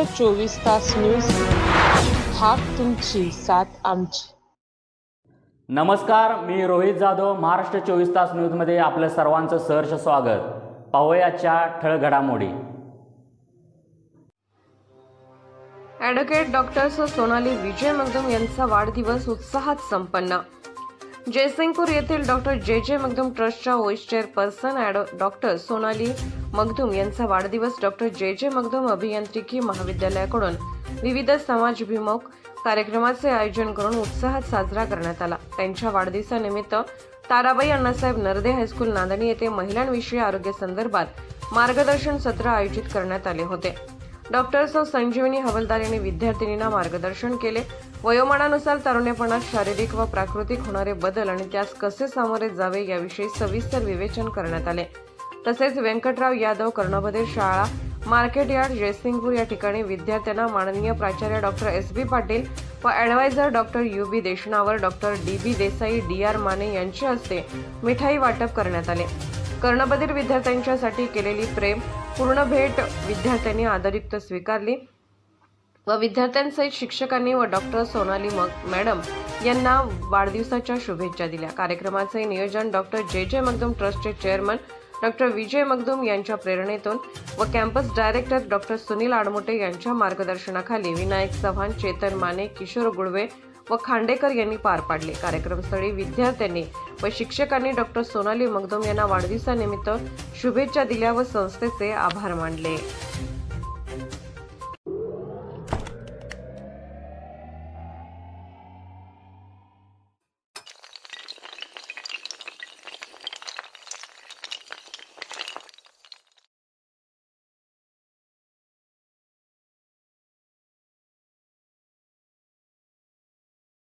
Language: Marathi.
महाराष्ट्र चोवीस तास न्यूज हाक तुमची साथ आमची. नमस्कार मी रोहित जाधव महाराष्ट्र चोवीस तास न्यूजमध्ये आपलं सर्वांचं सहर्ष स्वागत. पाहूयाच्या ठळघडामोडी ॲडव्होकेट डॉक्टर सोनाली विजय मगदुम यांचा वाढदिवस उत्साहात संपन्न. जयसिंगपूर येथील डॉक्टर जे जे मगदुम ट्रस्टच्या व्हाईस चेअरपर्सन ॲडो डॉक्टर सोनाली मगदुम यांचा वाढदिवस डॉक्टर जे जे मगदुम अभियांत्रिकी महाविद्यालयाकडून विविध समाजभिमुख कार्यक्रमाचे आयोजन करून उत्साहात साजरा करण्यात आला. त्यांच्या वाढदिवसानिमित्त ताराबाई अण्णासाहेब नरदे हायस्कूल नांदणी येथे महिलांविषयी आरोग्य संदर्भात मार्गदर्शन सत्र आयोजित करण्यात आले होते. डॉक्टर सौ संजीवनी हवलदार यांनी विद्यार्थिनींना मार्गदर्शन केले. वयोमानानुसार तारुण्यपणात शारीरिक व प्राकृतिक होणारे बदल आणि त्यास कसे सामोरे जावे याविषयी सविस्तर विवेचन करण्यात आले. तसेच व्यंकटराव यादव कर्णभदे शाळा मार्केट यार्ड जयसिंगपूर या ठिकाणी विद्यार्थ्यांना माननीय प्राचार्य डॉक्टर एस बी पाटील व advisor doctor U B Deshnavar doctor D B Desai D R Mane यांच्या हस्ते मिठाई वाटप करण्यात आले. कर्णबधीर विद्यार्थ्यांच्यासाठी केलेली प्रेम पूर्ण भेट विद्यार्थ्यांनी आदरयुक्त स्वीकारली व विद्यार्थ्यांसहित शिक्षकांनी व डॉक्टर सोनाली मग मॅडम यांना वाढदिवसाच्या शुभेच्छा दिल्या. कार्यक्रमाचे नियोजन डॉक्टर जे जे मगदुम ट्रस्टचे चेअरमन डॉक्टर विजय मगदुम यांच्या प्रेरणेतून व campus director doctor Sunil Admote यांच्या मार्गदर्शनाखाली विनायक चव्हाण चेतन माने किशोर गुडवे व खांडेकर यांनी पार पाडले. कार्यक्रमस्थळी विद्यार्थ्यांनी व शिक्षकांनी डॉक्टर सोनाली मगदुम यांना वाढदिवसानिमित्त शुभेच्छा दिल्या व संस्थेचे आभार मानले.